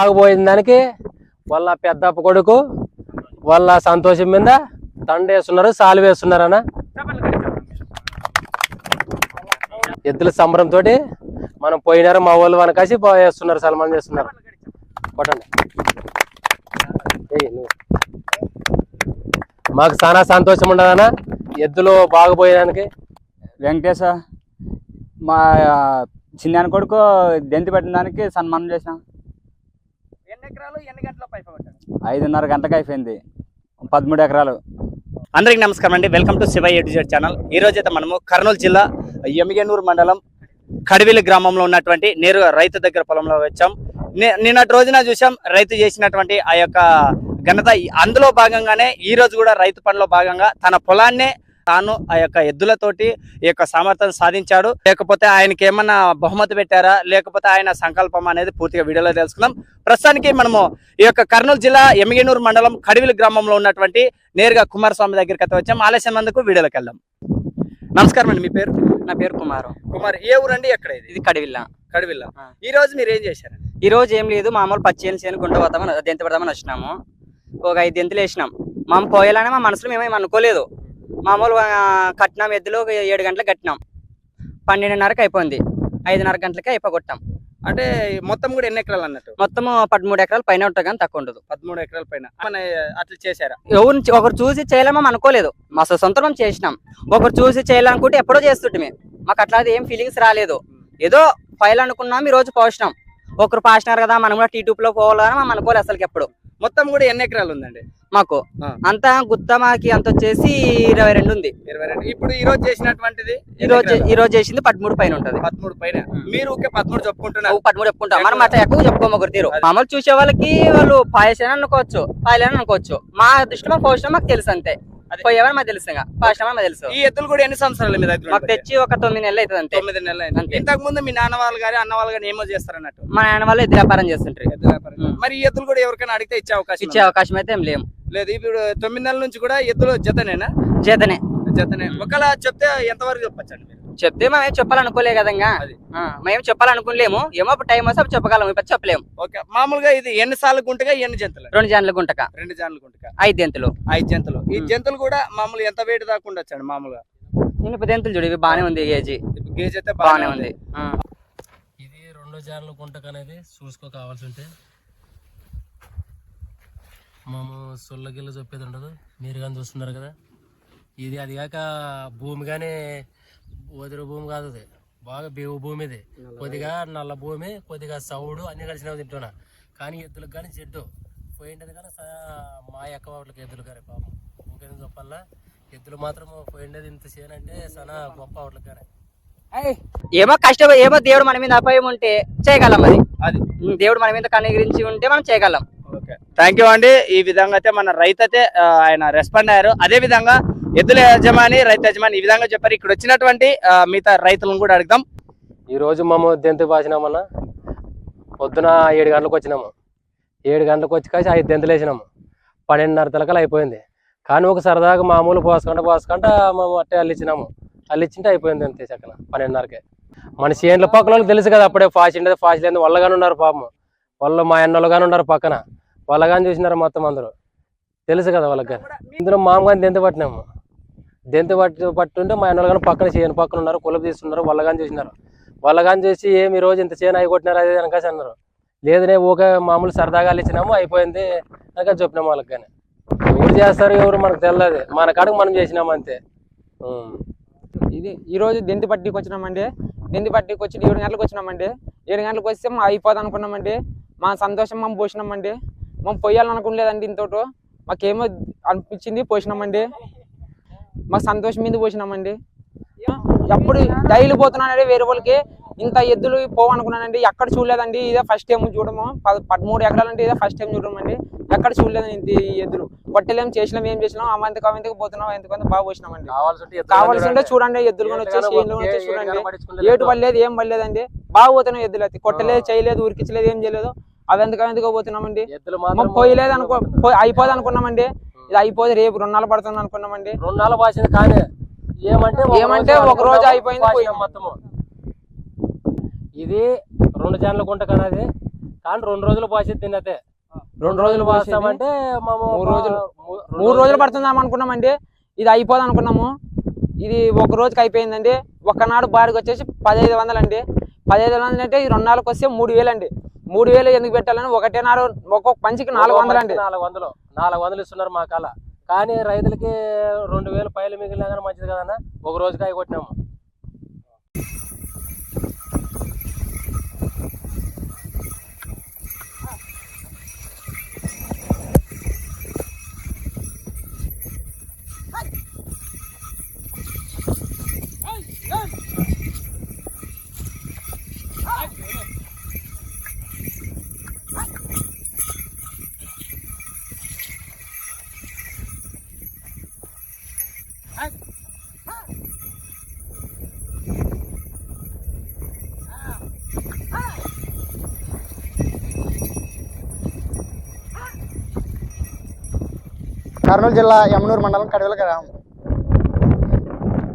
ఆగిపోయిన దానికి వాళ్ళ పెద్దప్ప కొడుకు వాళ్ళ సంతోషం మీద దండ వేస్తున్నారు సాలు వేస్తున్నారు అన్న. ఎద్దుల సంబరంతో మనం పోయినారు మా వాళ్ళు వనకాసి బాగా వేస్తున్నారు సల్మాన్ చేస్తున్నారు. కొట్టండి. మాకు చాలా సంతోషం ఉండదన్న ఎద్దులు బాగుపోయేదానికి. వెంకటేశ మా చిన్న కొడుకు దెంతి పెట్టిన దానికి సన్మానం చేసినాం. ఎకరాలు ఎన్ని ఐదున్నర గంటకు అయిపోయింది. పదమూడు ఎకరాలు. అందరికి నమస్కారం అండి. Welcome to Shiva eduzed channel ఈ రోజు అయితే మనము కర్నూలు జిల్లా ఎమిగనూరు మండలం కడివిలి గ్రామంలో ఉన్నటువంటి నేరుగా రైతు దగ్గర పొలంలో వచ్చాం. ని- నిన్నటి రోజున చూసాం రైతు చేసినటువంటి ఆ యొక్క ఘనత అందులో భాగంగానే ఈ రోజు కూడా రైతు పనిలో భాగంగా తన పొలాన్నే తాను ఆ యొక్క ఎద్దులతోటి ఈ యొక్క సామర్థ్యం సాధించాడు. లేకపోతే ఆయనకి ఏమన్నా బహుమతి పెట్టారా? లేకపోతే ఆయన సంకల్పం అనేది పూర్తిగా వీడియోలో తెలుసుకుందాం. ప్రస్తుతానికి మనము ఈ యొక్క కర్నూలు జిల్లా ఎమిగనూరు మండలం కడివిలి గ్రామంలో ఉన్నటువంటి నేరుగా కుమారస్వామి దగ్గరికి అయితే వచ్చాం. ఆలస్యం అందుకు వీడియోలోకి వెళ్దాం. నమస్కారం అండి మీ పేరు? నా పేరు కుమారు. కుమార్ ఏ ఊరండి? ఎక్కడ ఇది? ఇది కడివిల్ల. ఈ రోజు మీరు ఏం చేశారండి? ఈ రోజు ఏం లేదు మామూలు పచ్చేలు చేను గుంట పోతామని దెంత పెడదామని వచ్చినాము. ఒక ఐదు దెంతులు వేసినాం. మా పోయాలని మా మనసులో మేమేం అనుకోలేదు. మామూలు కట్టినాం ఎద్దులు ఏడు గంటలకు కట్టినాం. పన్నెండున్నరకు అయిపోయింది. ఐదున్నర గంటలకి అయిపోగొట్టాం. అంటే మొత్తం కూడా ఎన్ని ఎకరాలు అన్నట్టు? మొత్తము పదమూడు ఎకరాలు పైన ఉంటుంది కానీ తక్కువ ఉండదు. పదమూడు ఎకరాల పైన. మన అట్లా చేశారా? ఎవరిని చూ- ఒకరు చూసి చేయలేమో అనుకోలేదు. మా సొంతం మేము చేసినాం. ఒకరు చూసి చేయాలనుకుంటే ఎప్పుడో చేస్తుంటే మాకు అట్లాది ఏం ఫీలింగ్స్ రాలేదు. ఏదో ఫైల్ అనుకున్నాం ఈ రోజు పోసినాం. ఒకరు పాసినారు కదా మనం కూడా టీ లో పోవాలని మనం అనుకోలేదు అసలుకి ఎప్పుడు. మొత్తం కూడా ఎన్ని ఎకరాలు ఉందండి? మాకు. అంతా గుత్త మాకి అంత వచ్చేసి ఇరవై రెండు ఉంది. ఇరవై రెండు. ఇప్పుడు ఈ రోజు చేసినటువంటిది ఈ రోజు ఈ రోజు చేసింది పదమూడు పైన ఉంటది. పదమూడు పైన. మీరు పదమూడు చెప్పుకుంటున్నారు. పదమూడు చెప్పుకుంటాం. మనం అట్లా ఎక్కువ చెప్పుకోము ఒకరు తీరు. మామూలు చూసే వాళ్ళకి వాళ్ళు పాయసని అనుకోవచ్చు. పాయలని అనుకోవచ్చు. మా దృష్టిలో పోషణ మాకు తెలుసు అంతే. పోయేవని మాకు తెలుసు ఇంకా? మాకు తెలుసు? ఈ ఎద్దులు కూడా ఎన్ని సంవత్సరాలు మీ దగ్గర మాకు? తెచ్చి ఒక తొమ్మిది నెలలు అవుతుంది అంతే. తొమ్మిది నెలలు అయింది. ఇంతకు ముందు మీ నాన్న వాళ్ళు గాని అన్న వాళ్ళు గాని ఏమో చేస్తారన్నట్టు? మా నాయన వాళ్ళు ఎద్దు వ్యాపారం చేస్తుంటారు. వ్యాపారం. మరి ఈ ఎద్దులు కూడా ఎవరికైనా అడిగితే ఇచ్చే అవకాశం ఇచ్చే? అవకాశం అయితే ఏం లేము లేదు ఇప్పుడు తొమ్మిది నెలల నుంచి కూడా ఎద్దులు జతనేనా? చేతనే జతనే. ఒకవేళ చెప్తే ఎంత వరకు చెప్పచ్చండి మీరు? చెప్తే మేము చెప్పాలనుకోలే కదంగా? అది. ఆ, మేము చెప్పాలనుకోలేము. ఏమో టైం వస్తే అప్పుడు చెప్పగలం ఇప్పుడు చెప్పలేము. ఓకే మామూలుగా ఇది ఎన్ని సార్లు గుంటగా ఎన్ని జంతులు రెండు జాన్ల గుంటక రెండు జాన్లు గుంటగా. ఐదు దెంతులు ఐదు జంతులు ఈ. జంతులు కూడా మామూలు ఎంత వెయిట్ దాకా ఉండొచ్చండి మామూలుగా? ఇనుప దెంతులు చూడు ఇవి బాగానే ఉంది ఏజీ. ఇప్పుడు గేజ్ అయితే బాగానే ఉంది. ఇది రెండో జాన్ల గుంటకు అనేది చూసుకో కావాల్సి ఉంటే. మేము సొల్లగిల్ల చెప్పేది ఉండదు. మీరు కానీ చూస్తున్నారు కదా. ఇది అది కాక భూమి కానీ వదిలి భూమి కాదు అది బాగా బేవు భూమి. ఇది కొద్దిగా నల్ల భూమి కొద్దిగా సౌడు అన్ని కలిసినవి తింటున్నా. కానీ ఎద్దులకు కానీ చెడ్డు. పోయిండేది కానీ సా- మా ఎక్క వాటికి ఎద్దులు కానీ పాపం. ఊరికే చెప్పాలా? ఎద్దులు మాత్రం పోయిండేది ఇంత చేయనంటే చాలా గొప్ప వాటికి కానీ ఏమో కష్టం ఏమో దేవుడు మన మీద అపాయం ఉంటే చేయగలం అది. అది. దేవుడు మన మీద కనిగిరించి ఉంటే మనం చేయగలం. ఓకే. థ్యాంక్ యూ అండి. ఈ విధంగా అయితే మన రైతు అయితే ఆయన రెస్పాండ్ అయ్యారు. అదే విధంగా ఎద్దుల యజమాని రైతు యజమాని ఈ విధంగా చెప్పారు. ఇక్కడ వచ్చినటువంటి మిగతా రైతులను కూడా అడుగుదాం. ఈ రోజు మేము దెంతు పాసినామన్న పొద్దున ఏడు గంటలకు వచ్చినాము. ఏడు గంటలకు వచ్చి కాసి ఐదు దెంతులు వేసినాము పన్నెండున్నర తలకలు అయిపోయింది. కానీ ఒక సరదాగా మామూలు పోసుకుంటా పోసుకుంటా మేము అట్టే అల్లిచ్చినాము. అల్లిచ్చింటే అయిపోయింది అంతే చక్కన పన్నెండున్నరకే. మన చేనుల పక్కన వాళ్ళకి తెలుసు కదా అప్పుడే ఫాస్ట్ ఉండేది ఫాస్ట్ లేదు వాళ్ళగానే ఉన్నారు పాపం. వాళ్ళు మా అన్నోళ్ళు కానీ ఉన్నారు పక్కన. వాళ్ళ కానీ చూసినారు మొత్తం అందరూ. తెలుసు కదా వాళ్ళకి. కానీ ఇందులో మామ కానీ దెంతు పట్టినాము? దెంతు పట్టి పట్టుంటే మా అన్నలు కానీ పక్కన చేను పక్కన ఉన్నారు కులపు తీస్తున్నారు వాళ్ళ చేసినారు. చూసినారు వాళ్ళ కానీ చూసి ఏమి ఈ రోజు ఇంత చేను అయి కొట్టినారు అది అనకాసి అన్నారు. లేదనే నేను మామూలు సరదాగా ఇచ్చినాము అయిపోయింది అనక చెప్పినాము వాళ్ళకి కానీ. ఎవరు చేస్తారు ఎవరు మనకు తెలియదు మన కాడకు మనం చేసినాము అంతే. ఇది ఈరోజు రోజు దెంతి పట్టికి వచ్చినామండి. దెంతి పట్టికి వచ్చి ఏడు గంటలకు వచ్చినామండి. ఏడు గంటలకు వస్తే మా అయిపోదు అనుకున్నామండి. మా సంతోషం మేము పోసినామండి. మేము పోయాలనుకోలేదండి ఇంతోటో. మాకేమో అనిపించింది పోసినామండి. మా సంతోషం మీద పోసినామండి ఎప్పుడు డైలీ పోతున్నానండి వేరే వాళ్ళకి ఇంత ఎద్దులు పోవనుకున్నానండి ఎక్కడ చూడలేదండి ఇదే ఫస్ట్ టైం చూడము పద- పదమూడు ఎకరాలు అంటే ఇదే ఫస్ట్ టైం చూడమండి ఎక్కడ చూడలేదండి ఇంత ఎద్దులు కొట్టలేం చేసినాం ఏం చేసినాం అవంతకు అవంతకు పోతున్నాం ఎందుకంటే బాగా పోసినామండి కావాల్సి ఉంటే చూడండి. చూడండి ఎద్దులు కొని వచ్చేసి చూడండి ఏటు పడలేదు ఏం పడలేదండి బాగా పోతున్నాం ఎద్దులు అయితే కొట్టలేదు చేయలేదు ఉరికించలేదు ఏం చేయలేదు అవి ఎందుకు ఎందుకో పోతున్నామండి పోయలేదు అనుకో అయిపోదు అనుకున్నామండి ఇది అయిపోదు రేపు రెండు నెలలు పడుతుంది అనుకున్నామండి. రెండు నాలుగు భాషలు కానీ ఏమంటే ఏమంటే ఒక రోజు అయిపోయింది, పోయినాం. మొత్తము. ఇది రెండు ఛానల్ గుంట కనది కానీ రెండు రోజులు పోసేది తిన్నతే రెండు రోజులు పోసేది. పోస్తామంటే మేము మూడు రోజులు. మూడు రోజులు పడుతుందాం అనుకున్నామండి. ఇది అయిపోదు అనుకున్నాము. ఇది ఒక రోజుకి అయిపోయిందండి. ఒక్కనాడు బాడికి వచ్చేసి పదహైదు వందలు అండి. పదహైదు వందలు అంటే ఈ రెండు నాలుగు వస్తే మూడు వేలు అండి. మూడు వేలు ఎందుకు పెట్టాలని ఒకటే నాడు ఒక్కొక్క పంచికి నాలుగు వందలు అండి. నాలుగు వందలు. నాలుగు వందలు ఇస్తున్నారు మా కళ కానీ రైతులకి రెండు వేలు పైలు మిగిలినా కానీ మంచిది కదన్నా. ఒక రోజుకి అవి కొట్టినాము. కర్నూలు జిల్లా యమనూరు మండలం కడవల గ్రామం.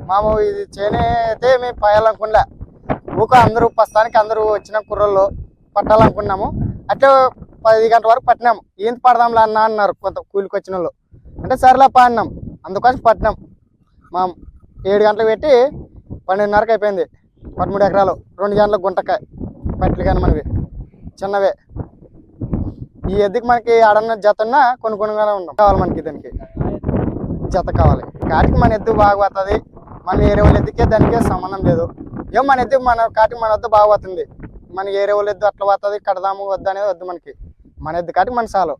మాము ఇది చేనే అయితే మేము పాయాలనుకున్నా ఊక అందరూ ప్రస్తుతానికి అందరూ వచ్చిన కుర్రోళ్ళు పట్టాలనుకున్నాము. అట్లే పది గంటల వరకు పట్టినాము. ఏంటి పడదాంలే అన్న అన్నారు కొంత కూలికి వచ్చిన వాళ్ళు అంటే సరేలే పాడినాం అందుకోసం పట్టినాం. మా ఏడు గంటలకు పెట్టి పన్నెండున్నరకు అయిపోయింది. పదమూడు ఎకరాలు. రెండు గంటల గుంటకాయ. పట్లు కానీ మనవి. చిన్నవే. ఈ ఎద్దుకి మనకి ఆడన్న జత ఉన్నా కొన్ని కొనుగానే ఉన్నాం. కావాలి మనకి దానికి. జత కావాలి. కాటికి మన ఎద్దు బాగా పోతుంది మన ఏరే వాళ్ళ ఎద్దుకే దానికే సంబంధం లేదు. ఏం మన ఎద్దు మన కాటికి మన వద్ద బాగా పోతుంది మన ఏరే వాళ్ళ ఎద్దు అట్లా పోతుంది కడదాము వద్దు అనేది వద్దు మనకి. మన ఎద్దు కాటికి మన చాలు